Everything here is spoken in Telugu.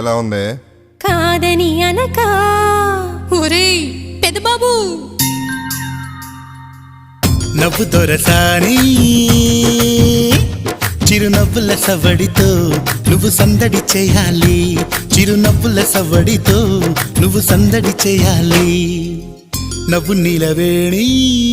ఉంది? కాదని అనక. పెద్ద పెద్దబాబు నవ్వు దొరసాని. చిరునవ్వుల సవడితో నువ్వు సందడి చేయాలి. చిరునవ్వుల సవడితో నువ్వు సందడి చేయాలి. నవ్వు నీలవేణి.